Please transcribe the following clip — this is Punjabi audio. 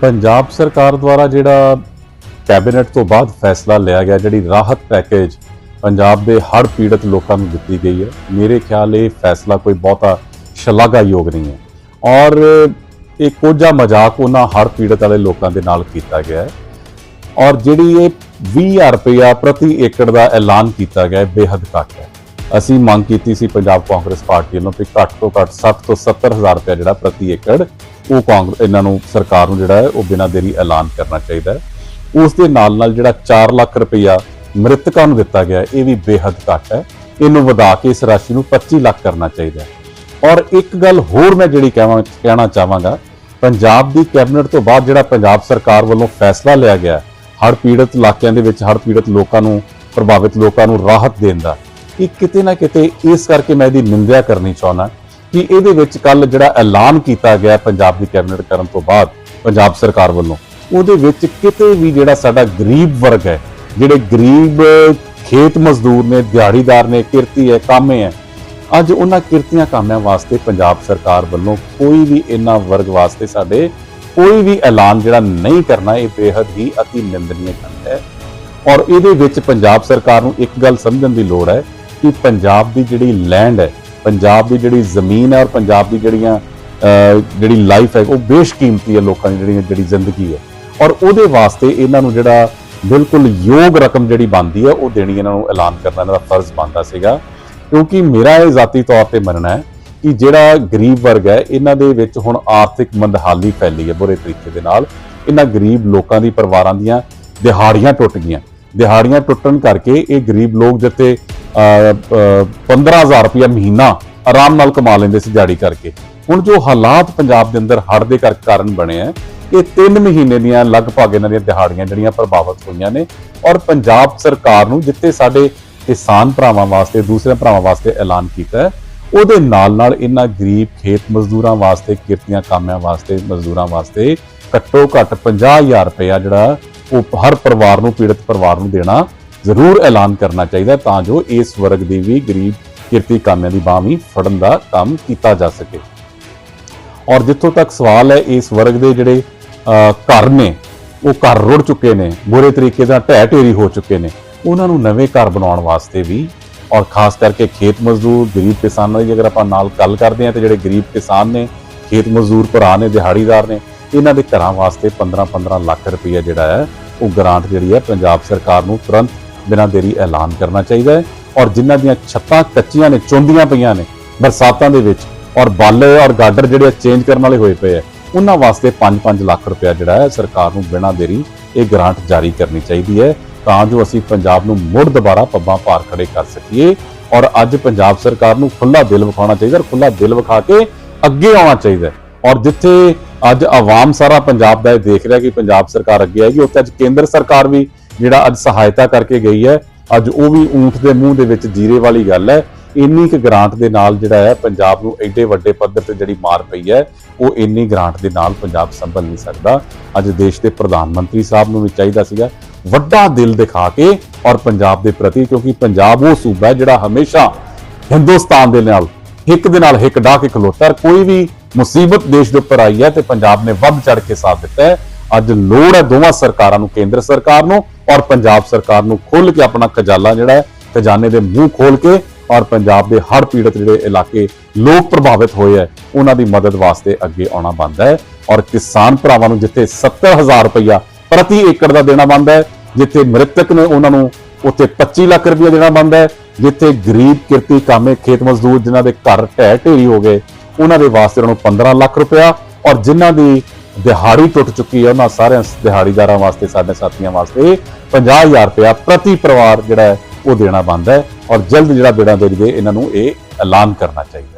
ਪੰਜਾਬ ਸਰਕਾਰ ਦੁਆਰਾ ਜਿਹੜਾ ਕੈਬਨਿਟ ਤੋਂ ਬਾਅਦ ਫੈਸਲਾ ਲਿਆ ਗਿਆ, ਜਿਹੜੀ ਰਾਹਤ ਪੈਕੇਜ ਪੰਜਾਬ ਦੇ ਹੜ੍ਹ ਪੀੜਤ ਲੋਕਾਂ ਨੂੰ ਦਿੱਤੀ ਗਈ ਹੈ, ਮੇਰੇ ਖਿਆਲ ਇਹ ਫੈਸਲਾ ਕੋਈ ਬਹੁਤਾ ਸ਼ਲਾਘਾਯੋਗ ਨਹੀਂ ਹੈ। ਔਰ ਇਹ ਕੋਝਾ ਮਜ਼ਾਕ ਉਹਨਾਂ ਹੜ੍ਹ ਪੀੜਤ ਵਾਲੇ ਲੋਕਾਂ ਦੇ ਨਾਲ ਕੀਤਾ ਗਿਆ ਹੈ। ਔਰ ਜਿਹੜੀ ਇਹ 20000 ਰੁਪਇਆ ਪ੍ਰਤੀ ਏਕੜ ਦਾ ਐਲਾਨ ਕੀਤਾ ਗਿਆ ਹੈ ਬੇहद ਘੱਟ ਹੈ। ਅਸੀਂ ਮੰਗ ਕੀਤੀ ਸੀ ਪੰਜਾਬ ਕਾਂਗਰਸ ਪਾਰਟੀ ਵੱਲੋਂ ਕਿ ਘੱਟ ਤੋਂ ਘੱਟ 60 ਤੋਂ 70000 ਰੁਪਇਆ ਜਿਹੜਾ ਪ੍ਰਤੀ ਏਕੜ, ਉਹ ਕਾਂਗਰਸ, ਇਹਨਾਂ ਨੂੰ ਸਰਕਾਰ ਨੂੰ ਜਿਹੜਾ ਹੈ, ਉਹ ਬਿਨਾਂ ਦੇਰੀ ਐਲਾਨ ਕਰਨਾ ਚਾਹੀਦਾ ਹੈ। ਉਸ ਦੇ ਨਾਲ ਨਾਲ ਜਿਹੜਾ 4 ਲੱਖ ਰੁਪਇਆ ਮ੍ਰਿਤਕਾਂ ਨੂੰ ਦਿੱਤਾ ਗਿਆ ਇਹ ਵੀ ਬੇਹੱਦ ਘੱਟ ਹੈ। ਇਹਨੂੰ ਵਧਾ ਕੇ ਇਸ ਰਾਸ਼ੀ ਨੂੰ 25 ਲੱਖ ਕਰਨਾ ਚਾਹੀਦਾ ਹੈ। ਔਰ ਇੱਕ ਗੱਲ ਹੋਰ ਮੈਂ ਜਿਹੜੀ ਕਹਾਂ ਕਹਿਣਾ ਚਾਹਾਂਗਾ, ਪੰਜਾਬ ਦੀ ਕੈਬਨਿਟ ਤੋਂ ਬਾਅਦ ਜਿਹੜਾ ਪੰਜਾਬ ਸਰਕਾਰ ਵੱਲੋਂ ਫੈਸਲਾ ਲਿਆ ਗਿਆ ਹੜ੍ਹ ਪੀੜਤ ਇਲਾਕਿਆਂ ਦੇ ਵਿੱਚ ਹੜ੍ਹ ਪੀੜਤ ਲੋਕਾਂ ਨੂੰ, ਪ੍ਰਭਾਵਿਤ ਲੋਕਾਂ ਨੂੰ ਰਾਹਤ ਦੇਣ ਦਾ ਕਿ ਕਿਤੇ ਨਾ ਕਿਤੇ ਇਸ ਕਰਕੇ ਮੈਂ ਇਹਦੀ ਨਿੰਦਿਆ ਕਰਨੀ ਚਾਹੁੰਦਾ ਕਿ ਇਹਦੇ ਵਿੱਚ ਕੱਲ ਜਿਹੜਾ ਐਲਾਨ ਕੀਤਾ ਗਿਆ ਪੰਜਾਬ ਦੀ ਕੈਬਨਿਟ ਕਰਨ ਤੋਂ ਬਾਅਦ ਪੰਜਾਬ ਸਰਕਾਰ ਵੱਲੋਂ, ਉਹਦੇ ਵਿੱਚ ਕਿਤੇ ਵੀ ਜਿਹੜਾ ਸਾਡਾ ਗਰੀਬ ਵਰਗ ਹੈ, ਜਿਹੜੇ ਗਰੀਬ ਖੇਤ ਮਜ਼ਦੂਰ ਨੇ, ਦਿਹਾੜੀਦਾਰ ਨੇ, ਕਿਰਤੀ ਹੈ, ਕਾਮੇ ਹੈ, ਅੱਜ ਉਹਨਾਂ ਕਿਰਤੀਆਂ ਕਾਮਿਆਂ ਵਾਸਤੇ ਪੰਜਾਬ ਸਰਕਾਰ ਵੱਲੋਂ ਕੋਈ ਵੀ ਇਹਨਾਂ ਵਰਗ ਵਾਸਤੇ ਸਾਡੇ ਕੋਈ ਵੀ ਐਲਾਨ ਜਿਹੜਾ ਨਹੀਂ ਕਰਨਾ, ਇਹ ਬੇਹੱਦ ਹੀ ਅਤੀ ਨਿੰਦਨੀਏ ਗੱਲ ਹੈ। ਔਰ ਇਹਦੇ ਵਿੱਚ ਪੰਜਾਬ ਸਰਕਾਰ ਨੂੰ ਇੱਕ ਗੱਲ ਸਮਝਣ ਦੀ ਲੋੜ ਹੈ ਕਿ ਪੰਜਾਬ ਦੀ ਜਿਹੜੀ ਲੈਂਡ ਹੈ, ਪੰਜਾਬ ਦੀ ਜਿਹੜੀ ਜ਼ਮੀਨ ਹੈ ਔਰ ਪੰਜਾਬ ਦੀ ਜਿਹੜੀਆਂ ਜਿਹੜੀ ਲਾਈਫ ਹੈ, ਉਹ ਬੇਸ਼ਕੀਮਤੀ ਹੈ ਲੋਕਾਂ ਦੀ ਜਿਹੜੀ ਜਿਹੜੀ ਜ਼ਿੰਦਗੀ ਹੈ। ਔਰ ਉਹਦੇ ਵਾਸਤੇ ਇਹਨਾਂ ਨੂੰ ਜਿਹੜਾ ਬਿਲਕੁਲ ਯੋਗ ਰਕਮ ਜਿਹੜੀ ਬਣਦੀ ਹੈ, ਉਹ ਦੇਣੀ ਇਹਨਾਂ ਨੂੰ ਐਲਾਨ ਕਰਨਾ, ਇਹਨਾਂ ਦਾ ਫਰਜ਼ ਬਣਦਾ ਸੀਗਾ। ਕਿਉਂਕਿ ਮੇਰਾ ਇਹ ਜ਼ਾਤੀ ਤੌਰ ਤੇ ਮੰਨਣਾ ਹੈ ਕਿ ਜਿਹੜਾ ਗਰੀਬ ਵਰਗ ਹੈ, ਇਹਨਾਂ ਦੇ ਵਿੱਚ ਹੁਣ ਆਰਥਿਕ ਮੰਦਹਾਲੀ ਫੈਲੀ ਹੈ ਬੁਰੇ ਤਰੀਕੇ ਦੇ ਨਾਲ। ਇਹਨਾਂ ਗਰੀਬ ਲੋਕਾਂ ਦੀ ਪਰਿਵਾਰਾਂ ਦੀਆਂ ਦਿਹਾੜੀਆਂ ਟੁੱਟ ਗਈਆਂ। ਦਿਹਾੜੀਆਂ ਟੁੱਟਣ ਕਰਕੇ ਇਹ ਗਰੀਬ ਲੋਕ ਜਿੱਥੇ 15000 ਰੁਪਇਆ ਮਹੀਨਾ ਆਰਾਮ ਨਾਲ ਕਮਾ ਲੈਂਦੇ ਸੀ ਦਿਹਾੜੀ ਕਰਕੇ। ਹੁਣ ਜੋ ਹਾਲਾਤ ਪੰਜਾਬ ਦੇ ਅੰਦਰ ਹੜ੍ਹ ਦੇ ਕਰ- ਕਾਰਨ ਬਣੇ ਆ, ਇਹ 3 ਮਹੀਨੇ ਦੀਆਂ ਲਗਭਗ ਇਹਨਾਂ ਦੀਆਂ ਦਿਹਾੜੀਆਂ ਜਿਹੜੀਆਂ ਪ੍ਰਭਾਵਿਤ ਹੋਈਆਂ ਨੇ ਔਰ ਪੰਜਾਬ ਸਰਕਾਰ ਨੂੰ ਜਿੱਥੇ ਸਾਡੇ ਕਿਸਾਨ ਭਰਾਵਾਂ ਵਾਸਤੇ ਦੂਸਰੇ ਭਰਾਵਾਂ ਵਾਸਤੇ ਐਲਾਨ ਕੀਤਾ ਉਹਦੇ ਨਾਲ ਨਾਲ ਇਹਨਾਂ ਗਰੀਬ ਖੇਤ ਮਜ਼ਦੂਰਾਂ ਵਾਸਤੇ, ਕਿਰਤੀਆਂ ਕਾਮਿਆਂ ਵਾਸਤੇ, ਮਜ਼ਦੂਰਾਂ ਵਾਸਤੇ ਘੱਟੋ ਘੱਟ 50000 ਰੁਪਇਆ ਜਿਹੜਾ ਉਹ ਹਰ ਪਰਿਵਾਰ ਨੂੰ, ਪੀੜਤ ਪਰਿਵਾਰ ਨੂੰ ਦੇਣਾ ਜ਼ਰੂਰ ਐਲਾਨ ਕਰਨਾ ਚਾਹੀਦਾ ਤਾਂ ਜੋ ਇਸ ਵਰਗ ਦੀ ਵੀ ਗਰੀਬ ਕਿਰਤੀ ਕਾਮਿਆਂ ਦੀ ਬਾਹ ਵੀ ਫੜਨ ਦਾ ਕੰਮ ਕੀਤਾ ਜਾ ਸਕੇ। ਔਰ ਜਿੱਥੋਂ ਤੱਕ ਸਵਾਲ ਹੈ, ਇਸ ਵਰਗ ਦੇ ਜਿਹੜੇ ਘਰ ਨੇ, ਉਹ ਘਰ ਰੁੜ ਚੁੱਕੇ ਨੇ, ਬੁਰੇ ਤਰੀਕੇ ਦਾ ਢਹਿ ਢੇਰੀ ਹੋ ਚੁੱਕੇ ਨੇ, ਉਹਨਾਂ ਨੂੰ ਨਵੇਂ ਘਰ ਬਣਾਉਣ ਵਾਸਤੇ ਵੀ ਔਰ ਖਾਸ ਕਰਕੇ ਖੇਤ ਮਜ਼ਦੂਰ, ਗਰੀਬ ਕਿਸਾਨਾਂ ਦੀ ਅਗਰ ਆਪਾਂ ਨਾਲ ਗੱਲ ਕਰਦੇ ਹਾਂ ਤੇ ਜਿਹੜੇ ਗਰੀਬ ਕਿਸਾਨ ਨੇ, ਖੇਤ ਮਜ਼ਦੂਰ ਭਰਾ ਨੇ, ਦਿਹਾੜੀਦਾਰ ਨੇ, ਇਹਨਾਂ ਦੇ ਘਰਾਂ ਵਾਸਤੇ 15-15 ਲੱਖ ਰੁਪਏ ਜਿਹੜਾ ਹੈ, ਉਹ ਗ੍ਰਾਂਟ ਜਿਹੜੀ ਹੈ ਪੰਜਾਬ ਸਰਕਾਰ ਨੂੰ ਤੁਰੰਤ ਬਿਨਾਂ ਦੇਰੀ ਐਲਾਨ ਕਰਨਾ ਚਾਹੀਦਾ ਹੈ ਔਰ ਜਿਨ੍ਹਾਂ ਦੀਆਂ ਛੱਤਾਂ ਕੱਚੀਆਂ ਨੇ, ਚੁੰਦੀਆਂ ਪਈਆਂ ਨੇ, ਬਰਸਾਤਾਂ ਦੇ ਵਿੱਚ ਔਰ ਬਾਲੇ ਔਰ ਗਾਡਰ ਜਿਹੜੇ ਚੇਂਜ ਕਰਨ ਵਾਲੇ ਹੋਏ ਪਏ ਆ, ਉਹਨਾਂ ਵਾਸਤੇ 5-5 ਲੱਖ ਰੁਪਇਆ ਜਿਹੜਾ ਹੈ ਸਰਕਾਰ ਨੂੰ ਬਿਨਾਂ ਦੇਰੀ ਇਹ ਗ੍ਰਾਂਟ ਜਾਰੀ ਕਰਨੀ ਚਾਹੀਦੀ ਹੈ ਤਾਂ ਜੋ ਅਸੀਂ ਪੰਜਾਬ ਨੂੰ ਮੁੜ ਦੁਬਾਰਾ ਪੱਬਾਂ ਭਾਰ ਖੜੇ ਕਰ ਸਕੀਏ ਔਰ ਅੱਜ ਪੰਜਾਬ ਸਰਕਾਰ ਨੂੰ ਖੁੱਲਾ ਦਿਲ ਵਿਖਾਉਣਾ ਚਾਹੀਦਾ ਔਰ ਖੁੱਲਾ ਦਿਲ ਵਿਖਾ ਕੇ ਅੱਗੇ ਆਉਣਾ ਚਾਹੀਦਾ ਔਰ ਜਿੱਥੇ ਅੱਜ ਆਵਾਮ ਸਾਰਾ ਪੰਜਾਬ ਦਾ ਇਹ ਦੇਖ ਰਿਹਾ ਕਿ ਪੰਜਾਬ ਸਰਕਾਰ ਅੱਗੇ ਆਏਗੀ, ਉੱਥੇ ਅੱਜ ਕੇਂਦਰ ਸਰਕਾਰ ਵੀ ਜਿਹੜਾ ਅੱਜ ਸਹਾਇਤਾ ਕਰਕੇ ਗਈ ਹੈ, ਅੱਜ ਉਹ ਵੀ ਊਂਠ ਦੇ ਮੂੰਹ ਦੇ ਵਿੱਚ ਜੀਰੇ ਵਾਲੀ ਗੱਲ ਹੈ। ਇੰਨੀ ਕੁ ਗ੍ਰਾਂਟ ਦੇ ਨਾਲ ਜਿਹੜਾ ਹੈ ਪੰਜਾਬ ਨੂੰ ਐਡੇ ਵੱਡੇ ਪੱਧਰ ਤੇ ਜਿਹੜੀ ਮਾਰ ਪਈ ਹੈ, ਉਹ ਇੰਨੀ ਗ੍ਰਾਂਟ ਦੇ ਨਾਲ ਪੰਜਾਬ ਸੰਭਲ ਨਹੀਂ ਸਕਦਾ। ਅੱਜ ਦੇਸ਼ ਦੇ ਪ੍ਰਧਾਨ ਮੰਤਰੀ ਸਾਹਿਬ ਨੂੰ ਵੀ ਚਾਹੀਦਾ ਸੀਗਾ ਵੱਡਾ ਦਿਲ ਦਿਖਾ ਕੇ ਔਰ ਪੰਜਾਬ ਦੇ ਪ੍ਰਤੀ, ਕਿਉਂਕਿ ਪੰਜਾਬ ਉਹ ਸੂਬਾ ਹੈ ਜਿਹੜਾ ਹਮੇਸ਼ਾ ਹਿੰਦੁਸਤਾਨ ਦੇ ਨਾਲ, ਇੱਕ ਦੇ ਨਾਲ ਹਿੱਕ ਡਾਹ ਕੇ ਖਲੋਤਾ ਹੈ। ਕੋਈ ਵੀ ਮੁਸੀਬਤ ਦੇਸ਼ ਦੇ ਉੱਪਰ ਆਈ ਹੈ ਤੇ ਪੰਜਾਬ ਨੇ ਵੱਧ ਚੜ ਕੇ ਸਾਥ ਦਿੱਤਾ ਹੈ। ਅੱਜ ਲੋੜ ਹੈ ਦੋਵਾਂ ਸਰਕਾਰਾਂ ਨੂੰ, ਕੇਂਦਰ ਸਰਕਾਰ ਨੂੰ ਔਰ ਪੰਜਾਬ ਸਰਕਾਰ ਨੂੰ ਖੁੱਲ ਕੇ ਆਪਣਾ ਖਜ਼ਾਨਾ ਜਿਹੜਾ ਹੈ, ਖਜ਼ਾਨੇ ਦੇ ਮੂੰਹ ਖੋਲ ਕੇ ਔਰ ਪੰਜਾਬ ਦੇ ਹੜ੍ਹ ਪੀੜਤ ਜਿਹੜੇ ਇਲਾਕੇ ਲੋਕ ਪ੍ਰਭਾਵਿਤ ਹੋਏ ਹੈ, ਉਹਨਾਂ ਦੀ ਮਦਦ ਵਾਸਤੇ ਅੱਗੇ ਆਉਣਾ ਬਣਦਾ ਹੈ। ਔਰ ਕਿਸਾਨ ਭਰਾਵਾਂ ਨੂੰ ਜਿੱਥੇ 70000 ਰੁਪਇਆ ਪ੍ਰਤੀ ਏਕੜ ਦਾ ਦੇਣਾ ਬਣਦਾ ਹੈ, ਜਿੱਥੇ ਮ੍ਰਿਤਕ ਨੇ ਉਹਨਾਂ ਨੂੰ ਉੱਥੇ 25 ਲੱਖ ਰੁਪਇਆ ਦੇਣਾ ਬਣਦਾ ਹੈ, ਜਿੱਥੇ ਗਰੀਬ ਕਿਰਤੀ ਕਾਮੇ ਖੇਤ ਮਜ਼ਦੂਰ ਜਿਨ੍ਹਾਂ ਦੇ ਘਰ ਢਹਿ ਢੇਰੀ ਹੋ ਗਏ, ਉਹਨਾਂ ਦੇ ਵਾਸਤੇ ਉਹਨਾਂ ਨੂੰ 15 ਲੱਖ ਰੁਪਇਆ ਔਰ ਜਿਨ੍ਹਾਂ ਦੀ ਦਿਹਾੜੀ ਟੁੱਟ ਚੁੱਕੀ ਹੈ, ਉਹਨਾਂ ਸਾਰਿਆਂ ਦਿਹਾੜੀਦਾਰਾਂ ਵਾਸਤੇ, ਸਾਡੇ ਸਾਥੀਆਂ ਵਾਸਤੇ 50000 ਰੁਪਇਆ ਪ੍ਰਤੀ ਪਰਿਵਾਰ ਜਿਹੜਾ ਹੈ, ਉਹ ਦੇਣਾ ਬਣਦਾ ਹੈ ਔਰ ਜਲਦ ਜਿਹੜਾ ਬੇੜਾ ਦੇ ਇਹਨਾਂ ਨੂੰ ਇਹ ਐਲਾਨ ਕਰਨਾ ਚਾਹੀਦਾ